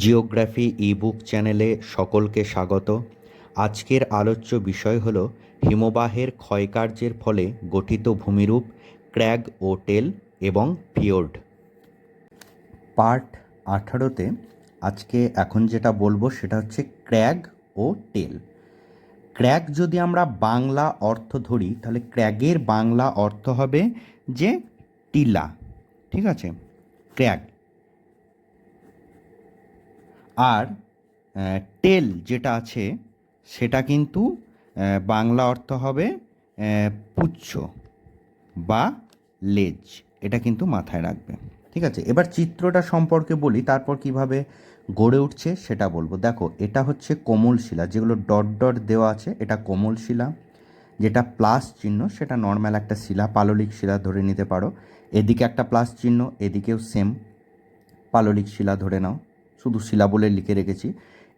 Geography ebook চ্যানেলে সকলকে স্বাগত। আজকের আলোচ্য বিষয় হল হিমবাহের ক্ষয়কার্যের ফলে গঠিত ভূমিরূপ ক্র্যাগ ও টেল এবং ফিওর্ড পার্ট আঠারোতে আজকে এখন যেটা বলব সেটা হচ্ছে ক্র্যাগ ও টেল। ক্র্যাগ যদি আমরা বাংলা অর্থ ধরি, তাহলে ক্র্যাগের বাংলা অর্থ হবে যে টিলা, ঠিক আছে? ক্র্যাগ। আর টেল যেটা আছে, সেটা কিন্তু বাংলা অর্থ হবে পুচ্ছ বা লেজ। এটা কিন্তু মাথায় রাখবে। ঠিক আছে? এবার চিত্রটা সম্পর্কে বলি, তারপর কীভাবে গড়ে উঠছে সেটা বলব। দেখো, এটা হচ্ছে কোমল শিলা, যেগুলো ডট ডট দেওয়া আছে, এটা কোমল শিলা। যেটা প্লাস চিহ্ন, সেটা নর্মাল একটা শিলা, পাললিক শিলা ধরে নিতে পারো। এদিকে একটা প্লাস চিহ্ন, এদিকেও সেম পাললিক শিলা ধরে নাও। শুধু শিলা বলে লিখে রেখেছি।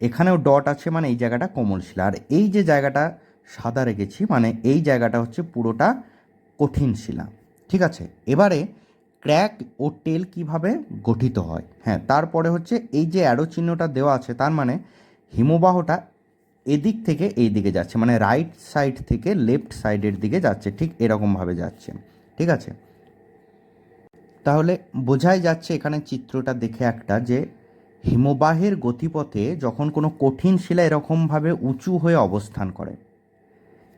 এখানেও ডট আছে মানে এই জায়গাটা কোমল শিলা। আর এই যে জায়গাটা সাদা রেখেছি মানে এই জায়গাটা হচ্ছে পুরোটা কঠিন শিলা। ঠিক আছে? এবারে ক্র্যাক ও টেল কীভাবে গঠিত হয়? হ্যাঁ তারপরে হচ্ছে এই যে অ্যারো চিহ্নটা দেওয়া আছে, তার মানে হিমবাহটা এদিক থেকে এই দিকে যাচ্ছে মানে রাইট সাইড থেকে লেফট সাইডের দিকে যাচ্ছে, ঠিক এরকমভাবে যাচ্ছে। ঠিক আছে? তাহলে বোঝাই যাচ্ছে এখানে চিত্রটা দেখে একটা যে হিমবাহের গতিপথে যখন কোনো কঠিন শিলা এরকমভাবে উঁচু হয়ে অবস্থান করে,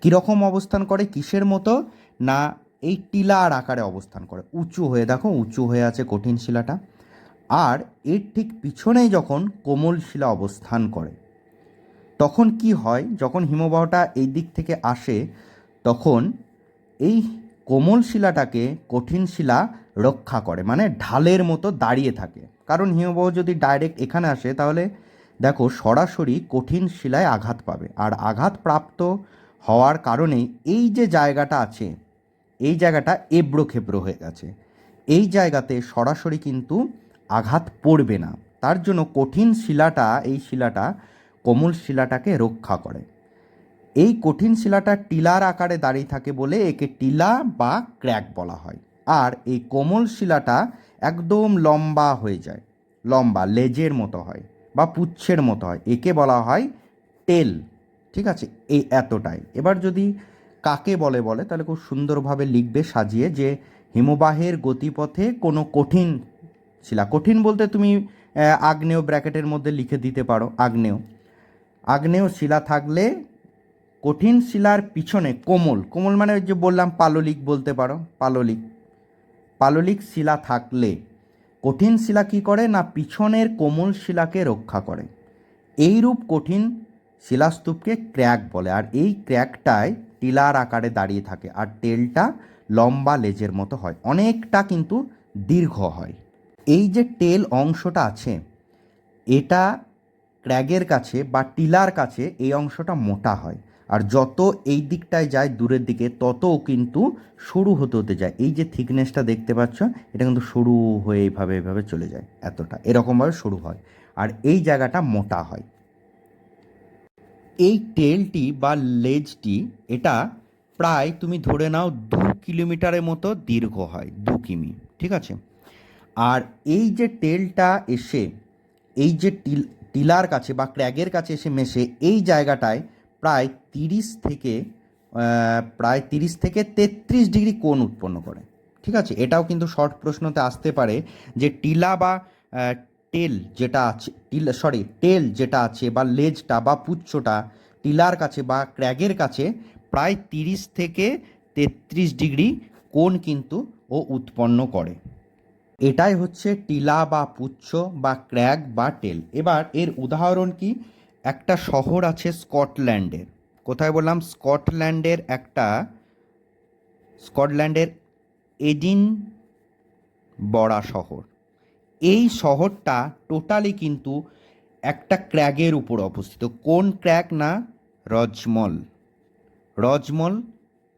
কীরকম অবস্থান করে, কিসের মতো? না, এই টিলার আকারে অবস্থান করে। উঁচু হয়ে, দেখো, উঁচু হয়ে আছে কঠিন শিলাটা। আর এর ঠিক পিছনেই যখন কোমল শিলা অবস্থান করে, তখন কি হয়? যখন হিমবাহটা এই দিক থেকে আসে, তখন এই কোমল শিলাটাকে কঠিন শিলা রক্ষা করে মানে ঢালের মতো দাঁড়িয়ে থাকে। কারণ হিমবাহ যদি ডাইরেক্ট এখানে আসে, তাহলে দেখো সরাসরি কঠিন শিলায় আঘাত পাবে। আর আঘাত প্রাপ্ত হওয়ার কারণেই এই যে জায়গাটা আছে, এই জায়গাটা এবড়ো খেবড়ো হয়ে গেছে। এই জায়গাতে সরাসরি কিন্তু আঘাত পড়বে না। তার জন্য কঠিন শিলাটা, এই শিলাটা কোমল শিলাটাকে রক্ষা করে। এই কঠিন শিলাটা টিলার আকারে দাঁড়িয়ে থাকে বলে একে টিলা বা ক্র্যাক বলা হয়। আর এই কোমল শিলাটা একদম লম্বা হয়ে যায়। লম্বা, লেজের মতো হয় বা পুচ্ছের মতো হয়। একে বলা হয় টেল। ঠিক আছে? এই এতটাই। এবার যদি কাকে বলে বলে, তাহলে খুব সুন্দরভাবে লিখবে, সাজিয়ে যে হিমবাহের গতিপথে কোনো কঠিন শিলা। কঠিন বলতে তুমি আগ্নেয় ব্র্যাকেটের মধ্যে লিখে দিতে পারো, আগ্নেয়। আগ্নেয় শিলা থাকলে কঠিন শিলার পিছনে কোমল কোমল মানে যে বললাম পাললিক বলতে পারো, পাললিক। পাললিক শিলা থাকলে কঠিন শিলা কি করে? না, পিছনের কোমল শিলাকে রক্ষা করে। এইরূপ কঠিন শিলাস্তূপকে ক্র্যাক বলে, আর এই ক্র্যাকটায় টিলার আকারে দাঁড়িয়ে থাকে, আর টেলটা লম্বা লেজের মতো হয়। অনেকটা কিন্তু দীর্ঘ হয়। এই যে টেল অংশটা আছে, এটা ক্র্যাগের কাছে বা টিলার কাছে এই অংশটা মোটা হয়। আর যত এই দিকটায় যায়, দূরের দিকে ততও কিন্তু সরু হতে হতে যায়। এই যে থিকনেসটা দেখতে পাচ্ছ, এটা কিন্তু সরু হয়ে এইভাবে এইভাবে চলে যায়, এতটা। এরকমভাবে সরু হয়। আর এই জায়গাটা মোটা হয়। এই টেলটি বা লেজটি এটা প্রায় তুমি ধরে নাও দু কিলোমিটারের মতো দীর্ঘ হয়, দু কিমি, ঠিক আছে? আর এই যে টেলটা এসে, এই যে টিল, টিলার কাছে বা ক্র্যাগের কাছে এসে মেশে, এই জায়গাটায় প্রায় তিরিশ থেকে প্রায় তিরিশ থেকে তেত্রিশ ডিগ্রি কোণ উৎপন্ন করে। ঠিক আছে? এটাও কিন্তু শর্ট প্রশ্নতে আসতে পারে যে টিলা বা টেল যেটা আছে, টিলা, সরি, টেল যেটা আছে বা লেজটা বা পুচ্ছটা টিলার কাছে বা ক্র্যাগের কাছে প্রায় তিরিশ থেকে তেত্রিশ ডিগ্রি কোণ কিন্তু ও উৎপন্ন করে। এটাই হচ্ছে টিলা বা পুচ্ছ বা ক্র্যাগ বা টেল। এবার এর উদাহরণ কি? একটা শহর আছে স্কটল্যান্ডের। কোথায় বললাম? স্কটল্যান্ডের একটা, স্কটল্যান্ডের এডিন বড়া শহর। এই শহরটা টোটালি কিন্তু একটা ক্র্যাগের উপর অবস্থিত। কোন ক্র্যাক না? রজমল। রজমল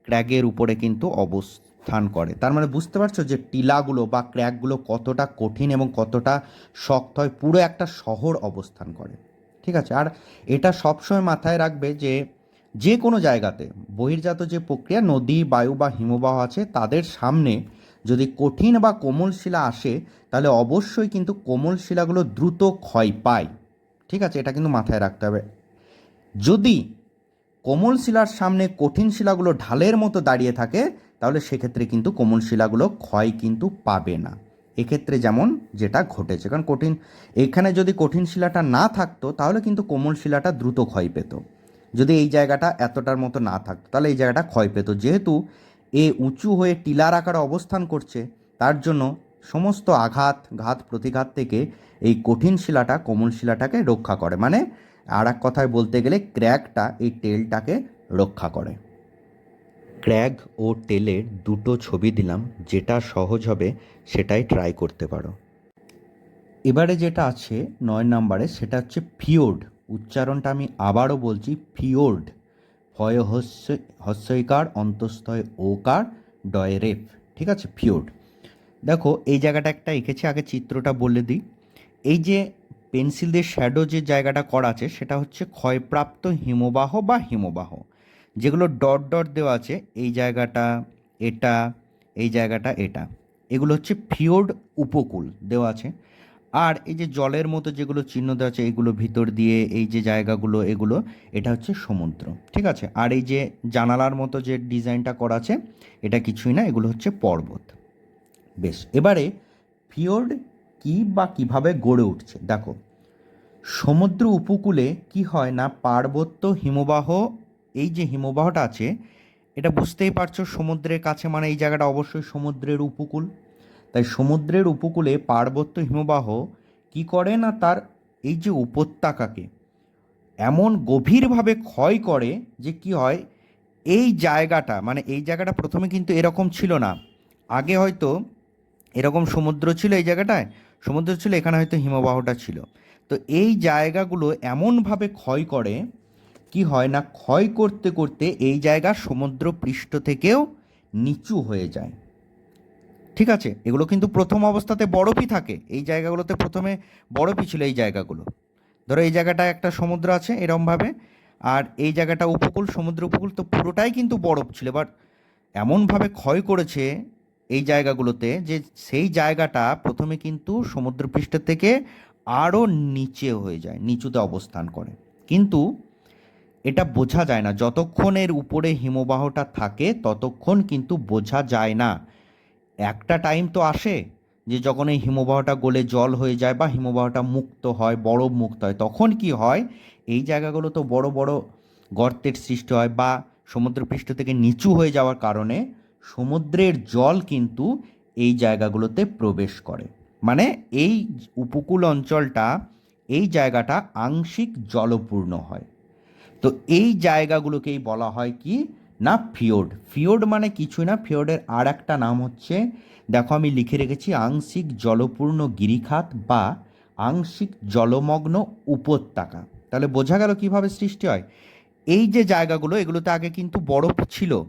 ক্র্যাগের উপরে কিন্তু অবস্থান করে। তার মানে বুঝতে পারছ যে টিলাগুলো বা ক্র্যাকগুলো কতটা কঠিন এবং কতটা শক্ত হয়, পুরো একটা শহর অবস্থান করে। ঠিক আছে? আর এটা সবসময় মাথায় রাখবে যে যে কোনো জায়গাতে বহির্জাত যে প্রক্রিয়া, নদী, বায়ু বা হিমবাহ আছে, তাদের সামনে যদি কঠিন বা কোমল শিলা আসে, তাহলে অবশ্যই কিন্তু কোমল শিলাগুলো দ্রুত ক্ষয় পায়। ঠিক আছে? এটা কিন্তু মাথায় রাখতে হবে। যদি কোমল শিলার সামনে কঠিন শিলাগুলো ঢালের মতো দাঁড়িয়ে থাকে, তাহলে সেক্ষেত্রে কিন্তু কোমল শিলাগুলো ক্ষয় কিন্তু পাবে না। এক্ষেত্রে যেমন যেটা ঘটেছে, কারণ কঠিন, এখানে যদি কঠিন শিলাটা না থাকতো, তাহলে কিন্তু কোমল শিলাটা দ্রুত ক্ষয় পেত। যদি এই জায়গাটা এতটার মতো না থাকতো, তাহলে এই জায়গাটা ক্ষয় পেত। যেহেতু এ উঁচু হয়ে টিলার আকারে অবস্থান করছে, তার জন্য সমস্ত আঘাত, ঘাত, প্রতিঘাত থেকে এই কঠিন শিলাটা, কোমল শিলাটাকে রক্ষা করে। মানে আর এক কথায় বলতে গেলে, ক্র্যাকটা এই টেলটাকে রক্ষা করে। ক্র্যাগ ও টেলের দুটো ছবি দিলাম, যেটা সহজ হবে সেটাই ট্রাই করতে পারো। এবারে যেটা আছে নয় নম্বরে, সেটা হচ্ছে ফিওর্ড উচ্চারণটা আমি আবারও বলছি ফিওর্ড ভয় হস্য, হস্যইকার, অন্তস্থয় ওকার ডয় রেফ ঠিক আছে ফিওর্ড দেখো, এই জায়গাটা একটা এঁকেছি, আগে চিত্রটা বলে দিই। এই যে পেন্সিল দিয়ে শ্যাডো যে জায়গাটা করা আছে, সেটা হচ্ছে ক্ষয়প্রাপ্ত হিমবাহ বা হিমবাহ। যেগুলো ডট ডট দেওয়া আছে, এই জায়গাটা এটা, এই জায়গাটা এটা। এগুলো হচ্ছে ফিওর্ড উপকূল দেওয়া আছে। আর এই যে জলের মতো যেগুলো চিহ্ন দেওয়া আছে, এগুলো ভিতর দিয়ে এই যে জায়গাগুলো, এগুলো, এটা হচ্ছে সমুদ্র, ঠিক আছে? আর এই যে জানালার মতো যে ডিজাইনটা করা আছে, এটা কিছুই না, এগুলো হচ্ছে পর্বত। বেশ, এবারে ফিওর্ড কি বা কীভাবে গড়ে উঠছে? দেখো, সমুদ্র উপকূলে কি হয় না, পার্বত্য হিমবাহ এই যে হিমবাহটা আছে, এটা বুঝতেই পারছ সমুদ্রের কাছে মানে এই জায়গাটা অবশ্যই সমুদ্রের উপকূল। তাই সমুদ্রের উপকূলে পার্বত্য হিমবাহ কি করে না তার এই যে উপত্যকাকে এমন গভীরভাবে ক্ষয় করে যে কি হয়, এই জায়গাটা মানে এই জায়গাটা প্রথমে কিন্তু এরকম ছিল না। আগে হয়তো এরকম সমুদ্র ছিল এই জায়গাটায়, সমুদ্র ছিল, এখানে হয়তো হিমবাহটা ছিল। তো এই জায়গাগুলো এমনভাবে ক্ষয় করে কি হয় না, ক্ষয় করতে করতে এই জায়গা সমুদ্র পৃষ্ঠ থেকেও নিচু হয়ে যায়। ঠিক আছে? এগুলো কিন্তু প্রথম অবস্থাতে বরফই থাকে। এই জায়গাগুলোতে প্রথমে বরফই ছিল এই জায়গাগুলো। ধরো এই জায়গাটা একটা সমুদ্র আছে এরমভাবে, আর এই জায়গাটা উপকূল, সমুদ্র উপকূল তো পুরোটাই কিন্তু বরফ ছিল। এবার এমনভাবে ক্ষয় করেছে এই জায়গাগুলোতে যে সেই জায়গাটা প্রথমে কিন্তু সমুদ্রপৃষ্ঠ থেকে আরও নিচে হয়ে যায়, নিচুতে অবস্থান করে। কিন্তু এটা বোঝা যায় না। যতক্ষণ এর উপরে হিমবাহটা থাকে, ততক্ষণ কিন্তু বোঝা যায় না। একটা টাইম তো আসে যে যখন এই হিমবাহটা গলে জল হয়ে যায় বা হিমবাহটা মুক্ত হয় বরফ মুক্ত হয়, তখন কি হয়? এই জায়গাগুলো তো বড় বড় গর্তের সৃষ্টি হয় বা সমুদ্রপৃষ্ঠ থেকে নিচু হয়ে যাওয়ার কারণে সমুদ্রের জল কিন্তু এই জায়গাগুলোতে প্রবেশ করে। মানে এই উপকূল অঞ্চলটা, এই জায়গাটা আংশিক জলপূর্ণ হয়। তো এই জায়গাগুলোকেই বলা হয় কি? না ফিওড ফিওর্ড মানে কিছুই না। ফিওর্ডের আর একটা নাম হচ্ছে, দেখো আমি লিখে রেখেছি, আংশিক জলপূর্ণ গিরিখাত বা আংশিক জলমগ্ন উপত্যকা। তাহলে বোঝা গেল কীভাবে সৃষ্টি হয়? এই যে জায়গাগুলো, এগুলোতে আগে কিন্তু বরফ ছিল।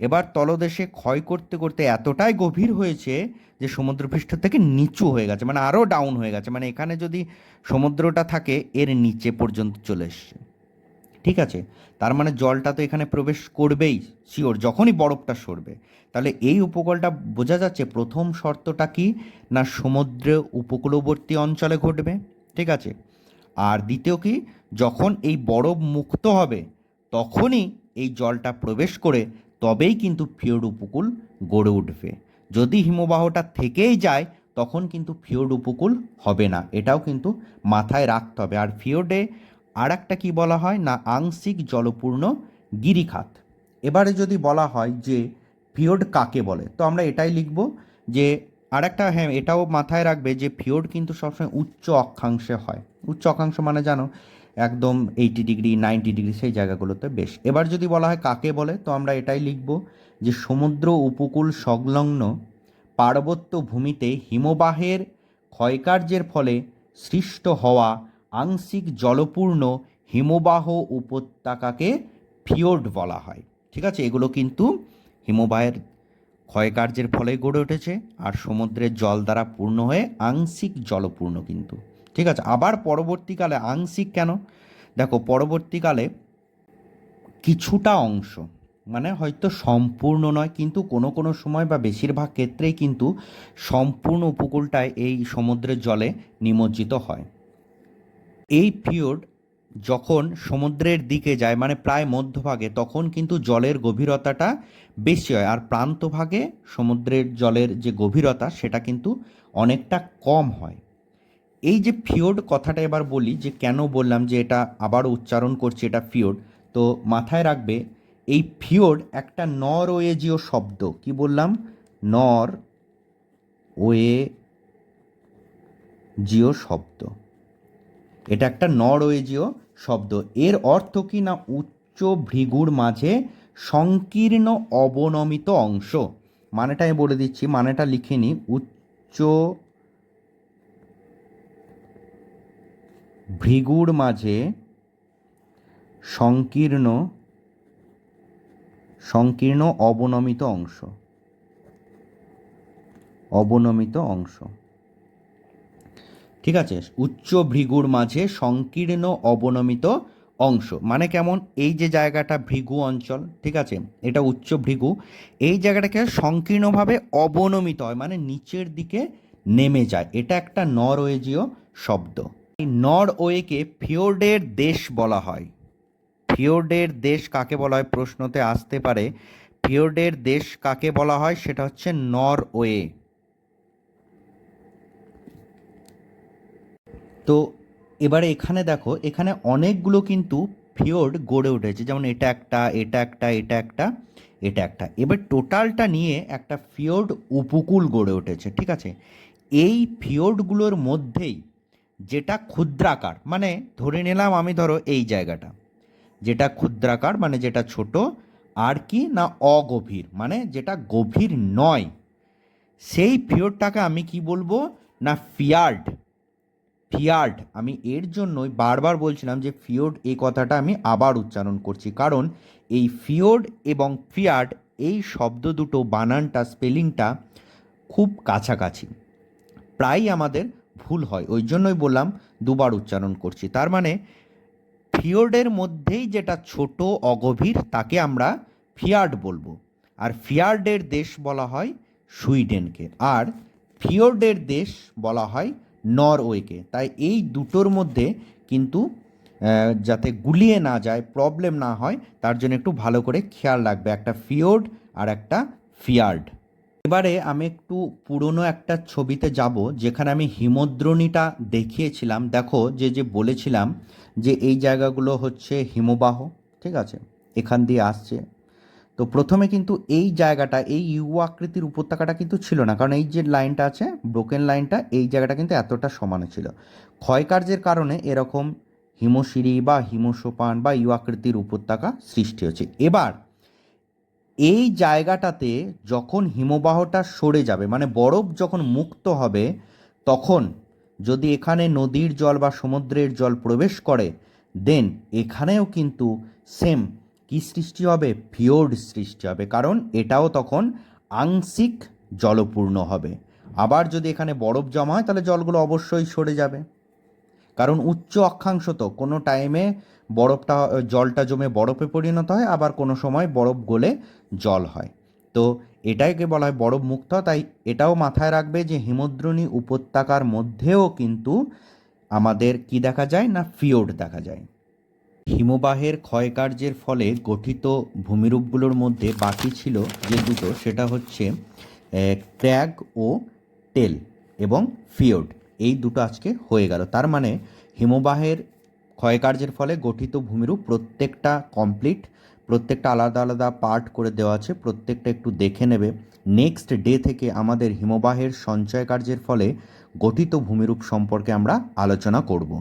এবার তলদেশে ক্ষয় করতে করতে এতটাই গভীর হয়েছে যে সমুদ্রপৃষ্ঠ থেকে নিচু হয়ে গেছে মানে আরও ডাউন হয়ে গেছে। মানে এখানে যদি সমুদ্রটা থাকে, এর নিচে পর্যন্ত চলে এসছে। ঠিক আছে? তার মানে জলটা তো এখানে প্রবেশ করবেই শিওর যখনই বরফটা সরবে। তাহলে এই উপকূলটা বোঝা যাচ্ছে প্রথম শর্তটা কি? না সমুদ্র উপকূলবর্তী অঞ্চলে ঘটবে, ঠিক আছে? আর দ্বিতীয় কি? যখন এই বরফ মুক্ত হবে, তখনই এই জলটা প্রবেশ করে তবেই কিন্তু ফিওর উপকূল গড়ে উঠবে। যদি হিমবাহটা থেকেই যায়, তখন কিন্তু ফিওর উপকূল হবে না। এটাও কিন্তু মাথায় রাখতে হবে। আর ফিওর্ডে আর একটা কী বলা হয়? না, আংশিক জলপূর্ণ গিরিখাত। এবারে যদি বলা হয় যে ফিওর্ড কাকে বলে? তো আমরা এটাই লিখব যে আর একটা হ্যাঁ এটাও মাথায় রাখবে যে ফিওর্ড কিন্তু সবসময় উচ্চ অক্ষাংশে হয়। উচ্চ অক্ষাংশ মানে জানো, একদম এইটি ডিগ্রি, নাইনটি ডিগ্রি সেই জায়গাগুলোতে বেশ। এবার যদি বলা হয় কাকে বলে, তো আমরা এটাই লিখব যে সমুদ্র উপকূল সংলগ্ন পার্বত্য ভূমিতে হিমবাহের ক্ষয়কার্যের ফলে সৃষ্ট হওয়া আংশিক জলপূর্ণ হিমবাহ উপত্যকাকে ফিওর্ড বলা হয়। ঠিক আছে? এগুলো কিন্তু হিমবাহের ক্ষয়কার্যের ফলে গড়ে উঠেছে আর সমুদ্রের জল দ্বারা পূর্ণ হয়ে আংশিক জলপূর্ণ কিন্তু। ঠিক আছে? আবার পরবর্তীকালে আংশিক কেন? দেখো, পরবর্তীকালে কিছুটা অংশ মানে হয়তো সম্পূর্ণ নয়, কিন্তু কোনো কোনো সময় বা বেশিরভাগ ক্ষেত্রেই কিন্তু সম্পূর্ণ উপকূলটায় এই সমুদ্রের জলে নিমজ্জিত হয়। এই ফিওর্ড যখন সমুদ্রের দিকে যায় মানে প্রায় মধ্যভাগে, তখন কিন্তু জলের গভীরতাটা বেশি হয়। আর প্রান্তভাগে সমুদ্রের জলের যে গভীরতা, সেটা কিন্তু অনেকটা কম হয়। এই যে ফিওর্ড কথাটা এবার বলি, যে কেন বললাম যে এটা আবার উচ্চারণ করছি, এটা ফিওর্ড তো মাথায় রাখবে, এই ফিওর্ড একটা নর ওয়েজীয় শব্দ। কি বললাম? নর ওয়ে জিও শব্দ। এটা একটা নরওয়েজীয় শব্দ। এর অর্থ কি না? উচ্চ ভৃগুর মাঝে সংকীর্ণ অবনমিত অংশ। মানেটা আমি বলে দিচ্ছি, মানেটা লিখে নি। উচ্চ ভৃগুর মাঝে সংকীর্ণ সংকীর্ণ অবনমিত অংশ। অবনমিত অংশ। ঠিক আছে? উচ্চ ভৃগুর মাঝে সংকীর্ণ অবনমিত অংশ। মানে কেমন? এই যে জায়গাটা ভৃগু অঞ্চল, ঠিক আছে? এটা উচ্চ ভৃগু। এই জায়গাটাকে সংকীর্ণভাবে অবনমিত হয় মানে নিচের দিকে নেমে যায়। এটা একটা নরওয়েজীয় শব্দ। এই নরওয়েকে ফিওর্ডের দেশ বলা হয়। ফিওর্ডের দেশ কাকে বলা হয়? প্রশ্নতে আসতে পারে। ফিওর্ডের দেশ কাকে বলা হয়? সেটা হচ্ছে নরওয়ে। তো এবারে এখানে দেখো, এখানে অনেকগুলো কিন্তু ফিওর্ড গড়ে উঠেছে। যেমন এটা একটা এটা একটা এটা একটা এটা একটা। এবার টোটালটা নিয়ে একটা ফিওর্ড উপকূল গড়ে উঠেছে, ঠিক আছে? এই ফিওর্ডগুলোর মধ্যেই যেটা ক্ষুদ্রাকার মানে ধরে নিলাম আমি ধরো এই জায়গাটা, যেটা ক্ষুদ্রাকার মানে যেটা ছোট, আর কি না অগভীর মানে যেটা গভীর নয়। সেই ফিওর্ডটাকে আমি কি বলব? না ফিয়ার্ড ফিয়ার্ড। আমি এর জন্যই বারবার বলছিলাম যে ফিওর্ড এই কথাটা আমি আবার উচ্চারণ করছি। কারণ এই ফিওর্ড এবং ফিয়ার্ড, এই শব্দ দুটো, বানানটা, স্পেলিংটা খুব কাছাকাছি। প্রায়ই আমাদের ভুল হয়। ওই জন্যই বললাম দুবার উচ্চারণ করছি। তার মানে ফিওর্ডের মধ্যেই যেটা ছোট, অগভীর, তাকে আমরা ফিয়ার্ড বলব। আর ফিয়ার্ডের দেশ বলা হয় সুইডেনকে। আর ফিওর্ডের দেশ বলা হয় নরওয়েকে তাই এই দুটোর মধ্যে কিন্তু যাতে গুলিয়ে না যায় প্রবলেম না হয়, তার জন্য একটু ভালো করে খেয়াল রাখবে। একটা ফিওর্ড আর একটা ফিয়ার্ড এবারে আমি একটু পুরনো একটা ছবিতে যাব, যেখানে আমি হিমদ্রোণীটা দেখিয়েছিলাম। দেখো, যে যে বলেছিলাম যে এই জায়গাগুলো হচ্ছে হিমবাহ, ঠিক আছে? এখান দিয়ে আসছে। তো প্রথমে কিন্তু এই জায়গাটা, এই ইউ আকৃতির উপত্যকাটা কিন্তু ছিল না। কারণ এই যে লাইনটা আছে ব্রোকেন লাইনটা এই জায়গাটা কিন্তু এতটা সমানে ছিল। ক্ষয়কার্যের কারণে এরকম হিমশিরি বা হিমসোপান বা ইউ আকৃতির উপত্যকা সৃষ্টি হচ্ছে এবার, এই জায়গাটাতে যখন হিমবাহটা সরে যাবে মানে বরফ যখন মুক্ত হবে, তখন যদি এখানে নদীর জল বা সমুদ্রের জল প্রবেশ করে দেন এখানেও কিন্তু সেম কি সৃষ্টি হবে ফিওর্ড সৃষ্টি হবে। কারণ এটাও তখন আংশিক জলপূর্ণ হবে। আবার যদি এখানে বরফ জমা হয়, তাহলে জলগুলো অবশ্যই সরে যাবে। কারণ উচ্চ অক্ষাংশ তো, কোনো টাইমে বরফটা, জলটা জমে বরফে পরিণত হয়, আবার কোনো সময় বরফ গলে জল হয়। তো এটাকে বলা হয় বরফ মুক্ত, তাই এটাও মাথায় রাখবে যে হিমদ্রোণী উপত্যকার মধ্যেও কিন্তু আমাদের কি দেখা যায় না ফিওর্ড দেখা যায়। হিমবাহের ক্ষয়কার্যের ফলে গঠিত ভূমিরূপগুলোর মধ্যে বাকি ছিল যে দুটো, সেটা হচ্ছে ক্র্যাগ ও টেল এবং ফিওর্ড এই দুটো আজকে হয়ে গেল। তার মানে হিমবাহের ক্ষয়কার্যের ফলে গঠিত ভূমিরূপ প্রত্যেকটা কমপ্লিট, প্রত্যেকটা আলাদা আলাদা পার্ট করে দেওয়া আছে, প্রত্যেকটা একটু দেখে নেবে। নেক্সট ডে থেকে আমাদের হিমবাহের সঞ্চয় কার্যের ফলে গঠিত ভূমিরূপ সম্পর্কে আমরা আলোচনা করব।